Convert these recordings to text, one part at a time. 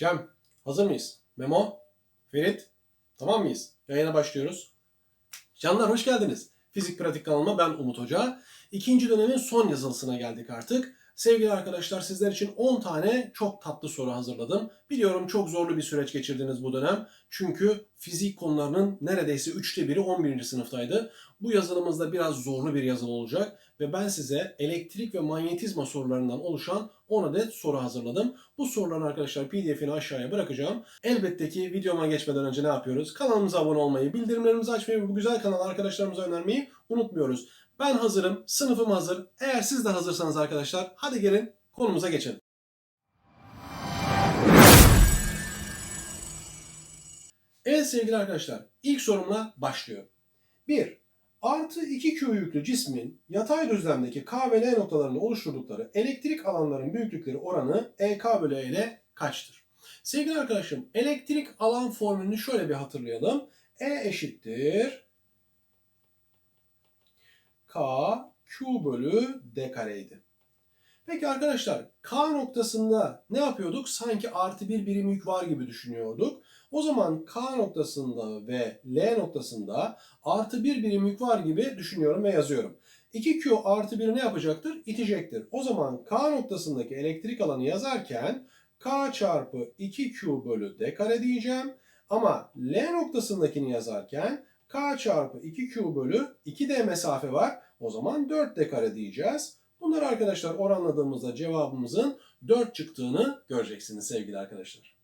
Cem, hazır mıyız? Memo, Ferit, tamam mıyız? Yayına başlıyoruz. Canlar hoş geldiniz. Fizik Pratik kanalıma ben Umut Hoca. İkinci dönemin son yazılısına geldik artık. Sevgili arkadaşlar sizler için 10 tane çok tatlı soru hazırladım. Biliyorum çok zorlu bir süreç geçirdiniz bu dönem. Çünkü fizik konularının neredeyse üçte biri 11. sınıftaydı. Bu yazılımızda biraz zorlu bir yazılı olacak ve ben size elektrik ve manyetizma sorularından oluşan 10 adet soru hazırladım. Bu soruların arkadaşlar pdf'ini aşağıya bırakacağım. Elbette ki videoma geçmeden önce ne yapıyoruz? Kanalımıza abone olmayı, bildirimlerimizi açmayı ve bu güzel kanalı arkadaşlarımıza önermeyi unutmuyoruz. Ben hazırım, sınıfım hazır. Eğer siz de hazırsanız arkadaşlar hadi gelin konumuza geçelim. Evet sevgili arkadaşlar, ilk sorumla başlıyorum. 1. Artı 2Q yüklü cismin yatay düzlemdeki K ve L noktalarında oluşturdukları elektrik alanların büyüklükleri oranı EK bölü E ile kaçtır? Sevgili arkadaşım, elektrik alan formülünü şöyle bir hatırlayalım. E eşittir K Q bölü D kareydi. Peki arkadaşlar K noktasında ne yapıyorduk? Sanki artı bir birim yük var gibi düşünüyorduk. O zaman K noktasında ve L noktasında artı bir birim yük var gibi düşünüyorum ve yazıyorum. 2Q artı 1 ne yapacaktır? İtecektir. O zaman K noktasındaki elektrik alanı yazarken K çarpı 2Q bölü D kare diyeceğim. Ama L noktasındakini yazarken K çarpı 2Q bölü 2D mesafe var. O zaman 4D kare diyeceğiz. Bunları arkadaşlar oranladığımızda cevabımızın 4 çıktığını göreceksiniz sevgili arkadaşlar.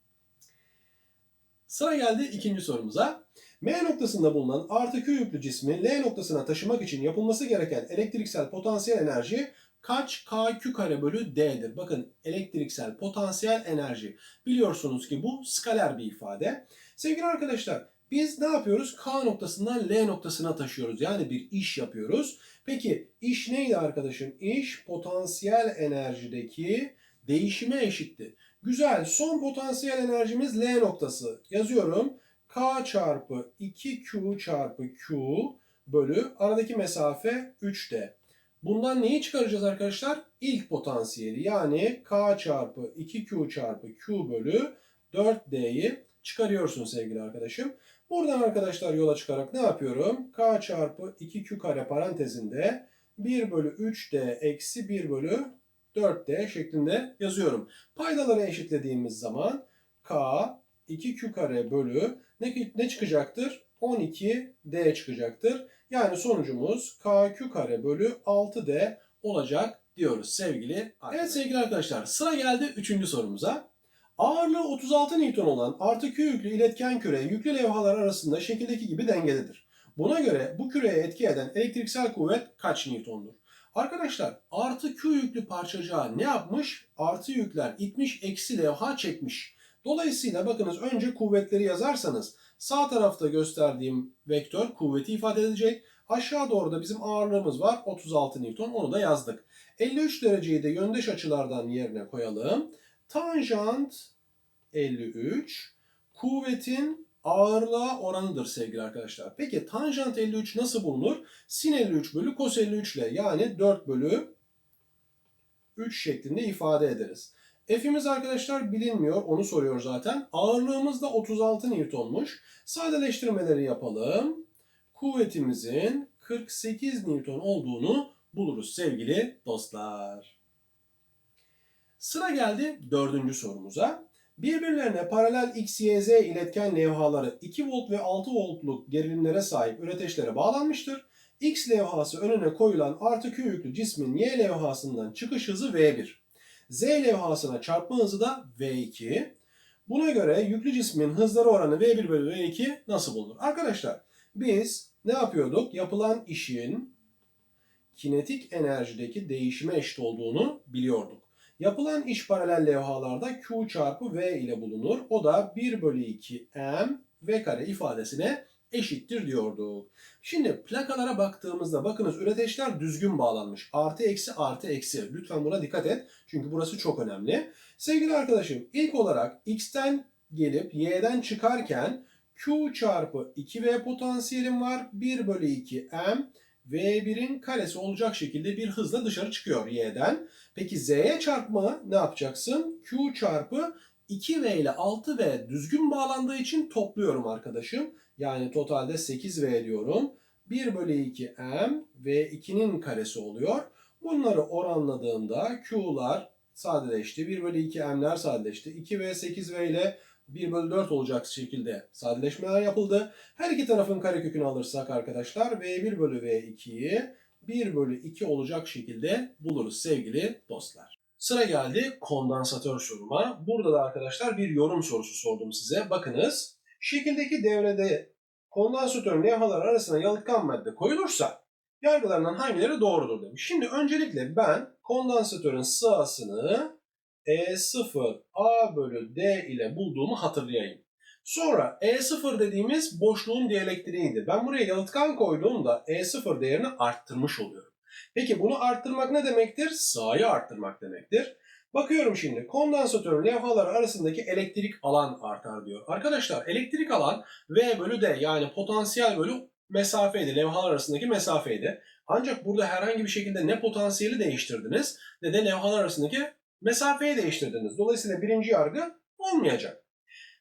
Sıra geldi ikinci sorumuza. M noktasında bulunan artı Q yüklü cismi L noktasına taşımak için yapılması gereken elektriksel potansiyel enerji kaç KQ kare bölü D'dir? Bakın elektriksel potansiyel enerji. Biliyorsunuz ki bu skaler bir ifade. Sevgili arkadaşlar biz ne yapıyoruz? K noktasından L noktasına taşıyoruz. Yani bir iş yapıyoruz. Peki iş neydi arkadaşım? İş potansiyel enerjideki değişime eşitti. Güzel. Son potansiyel enerjimiz L noktası. Yazıyorum. K çarpı 2Q çarpı Q bölü aradaki mesafe 3D. Bundan neyi çıkaracağız arkadaşlar? İlk potansiyeli yani K çarpı 2Q çarpı Q bölü 4D'yi çıkarıyorsun sevgili arkadaşım. Buradan arkadaşlar yola çıkarak ne yapıyorum? K çarpı 2Q kare parantezinde 1 bölü 3D eksi 1 bölü 4D şeklinde yazıyorum. Paydaları eşitlediğimiz zaman K 2Q kare bölü ne, ne çıkacaktır? 12D çıkacaktır. Yani sonucumuz KQ kare bölü 6D olacak diyoruz sevgili arkadaşlar. Evet sevgili arkadaşlar sıra geldi 3. sorumuza. Ağırlığı 36 Newton olan artı Q yüklü iletken küre yüklü levhalar arasında şekildeki gibi dengededir. Buna göre bu küreye etki eden elektriksel kuvvet kaç Newton'dur? Arkadaşlar artı Q yüklü parçacığa ne yapmış? Artı yükler itmiş eksi levha çekmiş. Dolayısıyla bakınız önce kuvvetleri yazarsanız sağ tarafta gösterdiğim vektör kuvveti ifade edecek. Aşağı doğru da bizim ağırlığımız var 36 Newton onu da yazdık. 53 dereceyi de yöndeş açılardan yerine koyalım. Tanjant 53 kuvvetin ağırlığa oranıdır sevgili arkadaşlar. Peki tanjant 53 nasıl bulunur? Sin 53 bölü kos 53 ile yani 4 bölü 3 şeklinde ifade ederiz. F'imiz arkadaşlar bilinmiyor. Onu soruyor zaten. Ağırlığımız da 36 Newton'muş. Sadeleştirmeleri yapalım. Kuvvetimizin 48 Newton olduğunu buluruz sevgili dostlar. Sıra geldi dördüncü sorumuza. Birbirlerine paralel X, Y, Z iletken levhaları 2 volt ve 6 voltluk gerilimlere sahip üreteçlere bağlanmıştır. X levhası önüne koyulan artı Q yüklü cismin Y levhasından çıkış hızı V1. Z levhasına çarpma hızı da V2. Buna göre yüklü cismin hızları oranı V1 bölü V2 nasıl bulunur? Arkadaşlar biz ne yapıyorduk? Yapılan işin kinetik enerjideki değişime eşit olduğunu biliyorduk. Yapılan iş paralel levhalarda Q çarpı V ile bulunur. O da 1 bölü 2 M V kare ifadesine eşittir diyorduk. Şimdi plakalara baktığımızda bakınız üreteçler düzgün bağlanmış. Artı eksi artı eksi. Lütfen buna dikkat et. Çünkü burası çok önemli. Sevgili arkadaşım ilk olarak X'ten gelip Y'den çıkarken Q çarpı 2V potansiyelim var. 1 bölü 2 M V1'in karesi olacak şekilde bir hızla dışarı çıkıyor Y'den. Peki Z'ye çarpma ne yapacaksın? Q çarpı 2V ile 6V düzgün bağlandığı için topluyorum arkadaşım. Yani totalde 8V diyorum. 1 bölü 2 M ve 2'nin karesi oluyor. Bunları oranladığımda Q'lar sadeleşti. 1 bölü 2 M'ler sadeleşti. 2V 8V ile 1 bölü 4 olacak şekilde sadeleşmeler yapıldı. Her iki tarafın karekökünü alırsak arkadaşlar V1 bölü V2'yi 1 bölü 2 olacak şekilde buluruz sevgili dostlar. Sıra geldi kondansatör soruma. Burada da arkadaşlar bir yorum sorusu sordum size. Bakınız şekildeki devrede kondansatörün levhalar arasına yalıtkan madde koyulursa yargılarından hangileri doğrudur demiş. Şimdi öncelikle ben kondansatörün sığasını E0 A bölü D ile bulduğumu hatırlayayım. Sonra E0 dediğimiz boşluğun dielektriğiydi. Ben buraya yalıtkan koyduğumda E0 değerini arttırmış oluyorum. Peki bunu arttırmak ne demektir? Sığayı arttırmak demektir. Bakıyorum şimdi kondansatörün levhaları arasındaki elektrik alan artar diyor. Arkadaşlar elektrik alan V bölü D yani potansiyel bölü mesafeydi. Levhalar arasındaki mesafeydi. Ancak burada herhangi bir şekilde ne potansiyeli değiştirdiniz ne de levhalar arasındaki mesafeyi değiştirdiniz. Dolayısıyla birinci yargı olmayacak.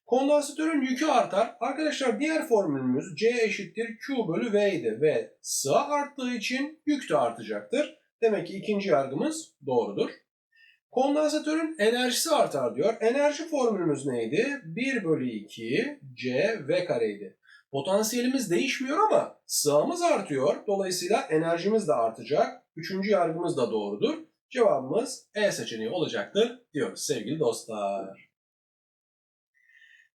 Kondansatörün yükü artar. Arkadaşlar diğer formülümüz C eşittir Q bölü V idi ve sığa arttığı için yük de artacaktır. Demek ki ikinci yargımız doğrudur. Kondansatörün enerjisi artar diyor. Enerji formülümüz neydi? 1 bölü 2 C V kareydi. Potansiyelimiz değişmiyor ama sığamız artıyor. Dolayısıyla enerjimiz de artacak. Üçüncü yargımız da doğrudur. Cevabımız E seçeneği olacaktır diyoruz sevgili dostlar.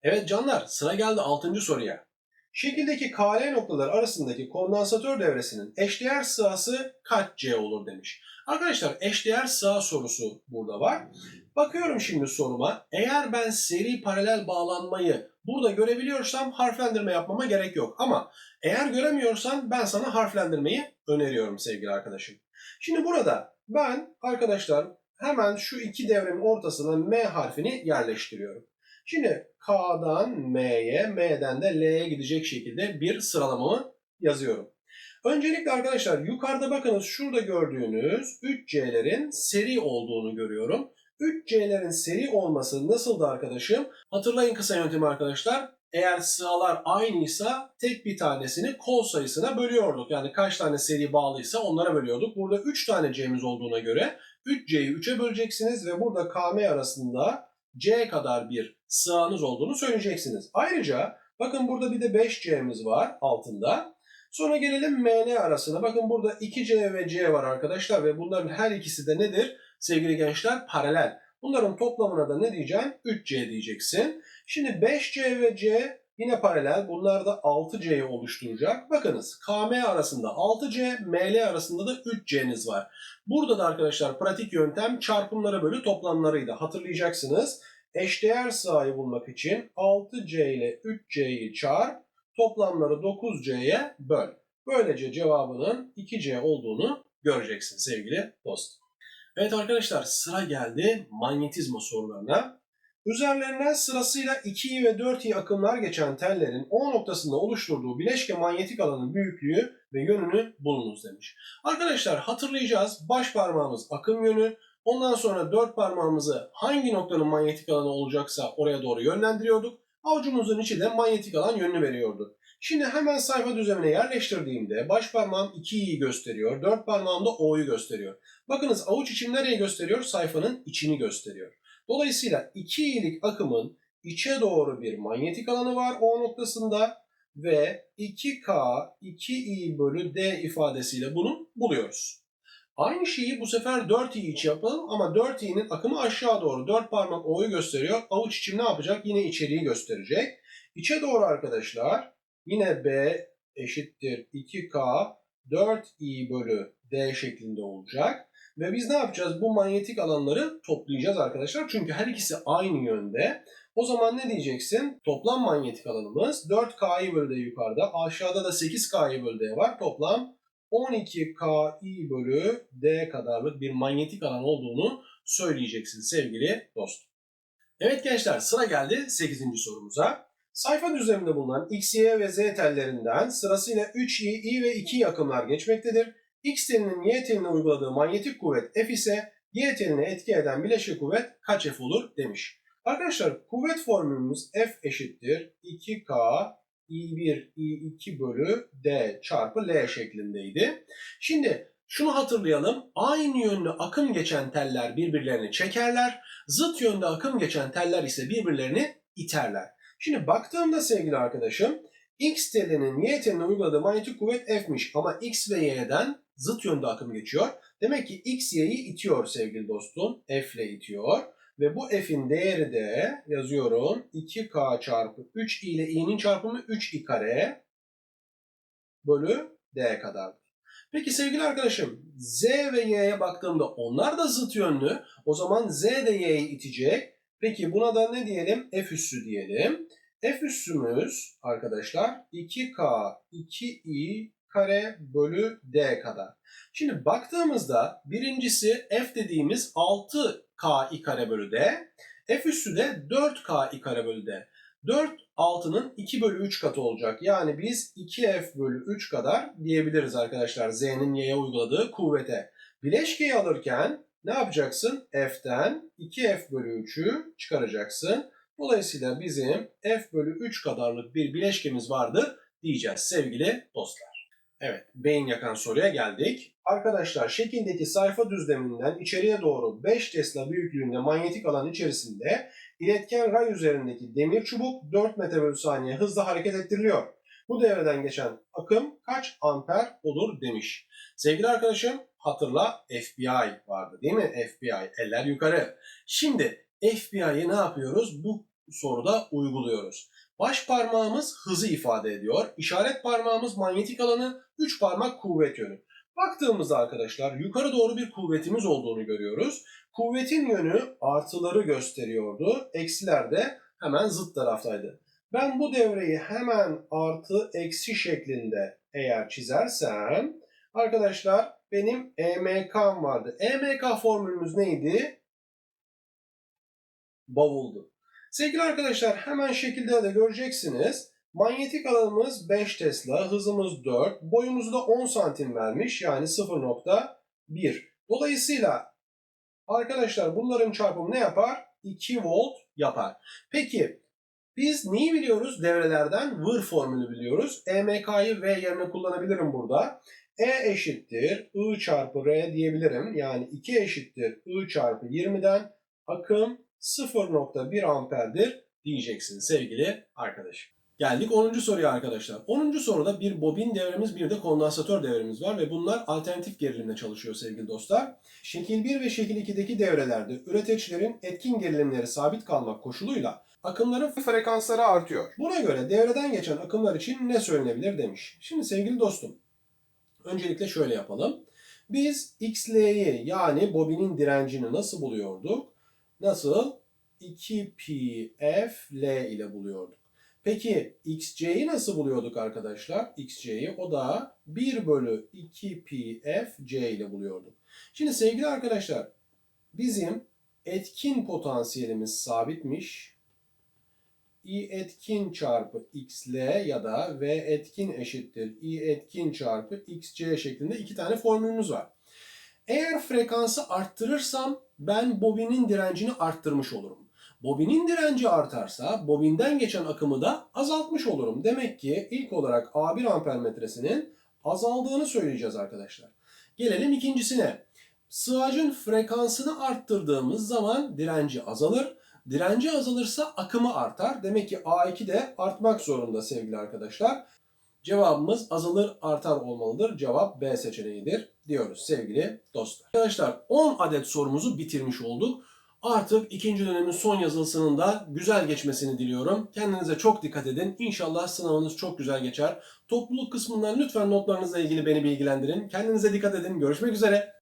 Evet canlar sıra geldi 6. soruya. Şekildeki KL noktalar arasındaki kondansatör devresinin eşdeğer sığası kaç C olur demiş. Arkadaşlar eşdeğer sığ sorusu burada var. Bakıyorum şimdi soruma. Eğer ben seri paralel bağlanmayı burada görebiliyorsam harflendirme yapmama gerek yok. Ama eğer göremiyorsan ben sana harflendirmeyi öneriyorum sevgili arkadaşım. Şimdi burada ben arkadaşlar hemen şu iki devrenin ortasına M harfini yerleştiriyorum. Şimdi K'dan M'ye, M'den de L'ye gidecek şekilde bir sıralamamı yazıyorum. Öncelikle arkadaşlar yukarıda bakınız şurada gördüğünüz 3C'lerin seri olduğunu görüyorum. 3C'lerin seri olması nasıldı arkadaşım? Hatırlayın kısa yöntemi arkadaşlar. Eğer sıralar aynıysa tek bir tanesini kol sayısına bölüyorduk. Yani kaç tane seri bağlıysa onlara bölüyorduk. Burada 3 tane C'miz olduğuna göre 3C'yi 3'e böleceksiniz ve burada KM arasında C kadar bir sığanız olduğunu söyleyeceksiniz. Ayrıca bakın burada bir de 5C'miz var altında. Sonra gelelim MN arasına. Bakın burada 2C ve C var arkadaşlar ve bunların her ikisi de nedir? Sevgili gençler paralel. Bunların toplamına da ne diyeceksin? 3C diyeceksin. Şimdi 5C ve C yine paralel. Bunlar da 6C'yi oluşturacak. Bakınız KM arasında 6C, ML arasında da 3C'niz var. Burada da arkadaşlar pratik yöntem çarpımları bölü toplamlarıydı. Hatırlayacaksınız. Eşdeğer sığayı bulmak için 6C ile 3C'yi çarp, toplamları 9C'ye böl. Böylece cevabının 2C olduğunu göreceksin sevgili dost. Evet arkadaşlar sıra geldi manyetizma sorularına. Üzerlerinden sırasıyla 2i ve 4i akımlar geçen tellerin O noktasında oluşturduğu bileşke manyetik alanın büyüklüğü ve yönünü bulunuz demiş. Arkadaşlar hatırlayacağız baş parmağımız akım yönü, ondan sonra dört parmağımızı hangi noktanın manyetik alanı olacaksa oraya doğru yönlendiriyorduk. Avucumuzun içi de manyetik alan yönünü veriyordu. Şimdi hemen sayfa düzenine yerleştirdiğimde baş parmağım 2i'yi gösteriyor, dört parmağım da O'yu gösteriyor. Bakınız avuç içim nereyi gösteriyor? Sayfanın içini gösteriyor. Dolayısıyla 2 iyilik akımın içe doğru bir manyetik alanı var O noktasında ve 2K 2i bölü D ifadesiyle bunu buluyoruz. Aynı şeyi bu sefer 4i için yapalım ama 4i'nin akımı aşağı doğru 4 parmak O'yu gösteriyor. Avuç içim ne yapacak? Yine içeriği gösterecek. İçe doğru arkadaşlar yine B eşittir 2K 4i bölü D şeklinde olacak. Ve biz ne yapacağız? Bu manyetik alanları toplayacağız arkadaşlar. Çünkü her ikisi aynı yönde. O zaman ne diyeceksin? Toplam manyetik alanımız 4K'yı bölü D yukarıda. Aşağıda da 8K'yı bölü D var. Toplam 12K'yi bölü D kadarlık bir manyetik alan olduğunu söyleyeceksin sevgili dost. Evet gençler sıra geldi 8. sorumuza. Sayfa düzleminde bulunan X, Y ve Z tellerinden sırasıyla 3i, i ve 2 akımlar geçmektedir. X telinin Y teline uyguladığı manyetik kuvvet F ise Y teline etki eden bileşik kuvvet kaç F olur demiş. Arkadaşlar kuvvet formülümüz F eşittir 2K I1 I2 bölü D çarpı L şeklindeydi. Şimdi şunu hatırlayalım. Aynı yönlü akım geçen teller birbirlerini çekerler. Zıt yönde akım geçen teller ise birbirlerini iterler. Şimdi baktığımda sevgili arkadaşım X telinin Y teline uyguladığı manyetik kuvvet F'miş ama X ve Y'den zıt yönde akım geçiyor. Demek ki X Y'yi itiyor sevgili dostum. F ile itiyor. Ve bu F'in değeri de yazıyorum 2K çarpı 3 i ile i'nin çarpımı 3i kare bölü D kadardır. Peki sevgili arkadaşım Z ve Y'ye baktığımda onlar da zıt yönlü. O zaman Z de Y'yi itecek. Peki buna da ne diyelim? F üssü diyelim. F üssümüz arkadaşlar 2K 2i kare bölü D kadar. Şimdi baktığımızda birincisi F dediğimiz 6K i kare bölü D. F üssü de 4K i kare bölü D. 4 6'nın 2 bölü 3 katı olacak. Yani biz 2F bölü 3 kadar diyebiliriz arkadaşlar Z'nin Y'ye uyguladığı kuvvete. Bileşkeyi alırken ne yapacaksın? F'ten 2F bölü 3'ü çıkaracaksın. Dolayısıyla bizim F bölü 3 kadarlık bir bileşkemiz vardır diyeceğiz sevgili dostlar. Evet, beyin yakan soruya geldik. Arkadaşlar şekildeki sayfa düzleminden içeriye doğru 5 Tesla büyüklüğünde manyetik alan içerisinde iletken ray üzerindeki demir çubuk 4 metre bölü saniye hızla hareket ettiriliyor. Bu devreden geçen akım kaç amper olur demiş. Sevgili arkadaşım hatırla FBI vardı değil mi? FBI eller yukarı. Şimdi FBI'yi ne yapıyoruz? Bu soruda uyguluyoruz. Baş parmağımız hızı ifade ediyor. İşaret parmağımız manyetik alanı, üç parmak kuvvet yönü. Baktığımızda arkadaşlar yukarı doğru bir kuvvetimiz olduğunu görüyoruz. Kuvvetin yönü artıları gösteriyordu. Eksiler de hemen zıt taraftaydı. Ben bu devreyi hemen artı eksi şeklinde eğer çizersem arkadaşlar benim EMK'm vardı. EMK formülümüz neydi? Bavuldu. Sevgili arkadaşlar hemen şekilde de göreceksiniz. Manyetik alanımız 5 Tesla, hızımız 4, boyumuzu da 10 santim vermiş yani 0.1. Dolayısıyla arkadaşlar bunların çarpımı ne yapar? 2 volt yapar. Peki biz neyi biliyoruz devrelerden? Vır formülü biliyoruz. EMK'yı V yerine kullanabilirim burada. E eşittir I çarpı R diyebilirim. Yani 2 eşittir I çarpı 20'den akım 0.1 amperdir diyeceksin sevgili arkadaşım. Geldik 10. soruya arkadaşlar. 10. soruda bir bobin devremiz bir de kondansatör devremiz var ve bunlar alternatif gerilimle çalışıyor sevgili dostlar. Şekil 1 ve şekil 2'deki devrelerde üreticilerin etkin gerilimleri sabit kalmak koşuluyla akımların frekansları artıyor. Buna göre devreden geçen akımlar için ne söylenebilir demiş. Şimdi sevgili dostum, öncelikle şöyle yapalım. Biz XL'yi yani bobinin direncini nasıl buluyorduk? Nasıl? 2pfl ile buluyorduk. Peki xc'yi nasıl buluyorduk arkadaşlar? xc'yi o da 1 bölü 2pfc ile buluyorduk. Şimdi sevgili arkadaşlar bizim etkin potansiyelimiz sabitmiş. I etkin çarpı xl ya da v etkin eşittir I etkin çarpı xc şeklinde iki tane formülümüz var. Eğer frekansı arttırırsam ben bobinin direncini arttırmış olurum. Bobinin direnci artarsa bobinden geçen akımı da azaltmış olurum. Demek ki ilk olarak A1 ampermetresinin azaldığını söyleyeceğiz arkadaşlar. Gelelim ikincisine. Sığacın frekansını arttırdığımız zaman direnci azalır. Direnci azalırsa akımı artar. Demek ki A2 de artmak zorunda sevgili arkadaşlar. Cevabımız azalır artar olmalıdır. Cevap B seçeneğidir diyoruz sevgili dostlar. Arkadaşlar 10 adet sorumuzu bitirmiş olduk. Artık ikinci dönemin son yazılısının da güzel geçmesini diliyorum. Kendinize çok dikkat edin. İnşallah sınavınız çok güzel geçer. Topluluk kısmından lütfen notlarınızla ilgili beni bilgilendirin. Kendinize dikkat edin. Görüşmek üzere.